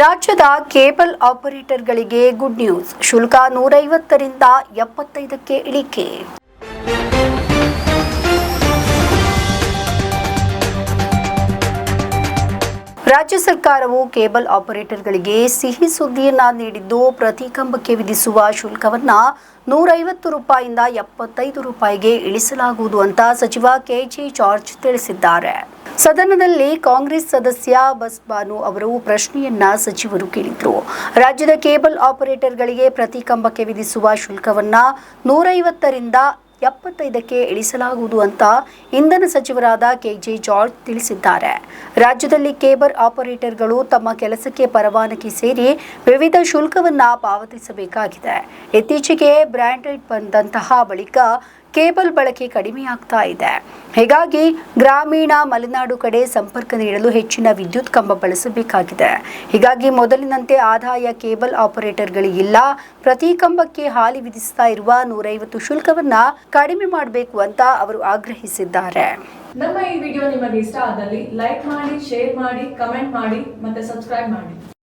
ರಾಜ್ಯದ cable ಆಪರೇಟರ್ಗಳಿಗೆ good news. ಶುಲ್ಕ ನೂರೈವತ್ತರಿಂದ ಎಪ್ಪತ್ತೈದಕ್ಕೆ ಇಳಿಕೆ. ರಾಜ್ಯ ಸರ್ಕಾರವು ಕೇಬಲ್ ಆಪರೇಟರ್ಗಳಿಗೆ ಸಿಹಿ ಸುದ್ದಿಯನ್ನ ನೀಡಿದ್ದು ಪ್ರತಿ ಕಂಬಕ್ಕೆ ವಿಧಿಸುವ ಶುಲ್ಕವನ್ನ ನೂರೈವತ್ತು ರೂಪಾಯಿಂದ ಎಪ್ಪತ್ತೈದು ರೂಪಾಯಿಗೆ ಇಳಿಸಲಾಗುವುದು ಅಂತ ಸಚಿವ ಕೆಜೆ ಜಾರ್ಜ್ ತಿಳಿಸಿದ್ದಾರೆ. ಸದನದಲ್ಲಿ ಕಾಂಗ್ರೆಸ್ ಸದಸ್ಯ ಬಸ್ಬಾನು ಅವರು ಪ್ರಶ್ನೆಯನ್ನ ಸಚಿವರು ಕೇಳಿದ್ರು. ರಾಜ್ಯದ ಕೇಬಲ್ ಆಪರೇಟರ್ಗಳಿಗೆ ಪ್ರತಿ ಕಂಬಕ್ಕೆ ವಿಧಿಸುವ ಶುಲ್ಕವನ್ನ ನೂರೈವತ್ತರಿಂದ ಎಪ್ಪತ್ತೈದಕ್ಕೆ ಇಳಿಸಲಾಗುವುದು ಅಂತ ಇಂಧನ ಸಚಿವರಾದ ಕೆಜೆ ಜಾರ್ಜ್ ತಿಳಿಸಿದ್ದಾರೆ. ರಾಜ್ಯದಲ್ಲಿ ಕೇಬಲ್ ಆಪರೇಟರ್ಗಳು ತಮ್ಮ ಕೆಲಸಕ್ಕೆ ಪರವಾನಗಿ ಸೇರಿ ವಿವಿಧ ಶುಲ್ಕವನ್ನು ಪಾವತಿಸಬೇಕಾಗಿದೆ. ಇತ್ತೀಚೆಗೆ ಬ್ರ್ಯಾಂಡೆಡ್ ಬಂದಂತಹ ಬಳಿಕ ಕೇಬಲ್ ಬಳಕೆ ಕಡಿಮೆಯಾಗ್ತಾ ಇದೆ. ಹೀಗಾಗಿ ಗ್ರಾಮೀಣ ಮಲೆನಾಡು ಕಡೆ ಸಂಪರ್ಕ ನೀಡಲು ಹೆಚ್ಚಿನ ವಿದ್ಯುತ್ ಕಂಬ ಬಳಸಬೇಕಾಗಿದೆ. ಹೀಗಾಗಿ ಮೊದಲಿನಂತೆ ಆದಾಯ ಕೇಬಲ್ ಆಪರೇಟರ್ಗಳಿಗಿಲ್ಲ ಪ್ರತಿ ಕಂಬಕ್ಕೆ ಹಾಲಿ ವಿಧಿಸ್ತಾ ಇರುವ ನೂರೈವತ್ತು ಶುಲ್ಕವನ್ನ ಕಡಿಮೆ ಮಾಡಬೇಕು ಅಂತ ಅವರು ಆಗ್ರಹಿಸಿದ್ದಾರೆ. ನಮ್ಮ ಈ ವಿಡಿಯೋ ನಿಮಗೆ ಇಷ್ಟ ಆದಲ್ಲಿ ಲೈಕ್ ಮಾಡಿ, ಶೇರ್ ಮಾಡಿ, ಕಮೆಂಟ್ ಮಾಡಿ ಮತ್ತೆ ಸಬ್ಸ್ಕ್ರೈಬ್ ಮಾಡಿ.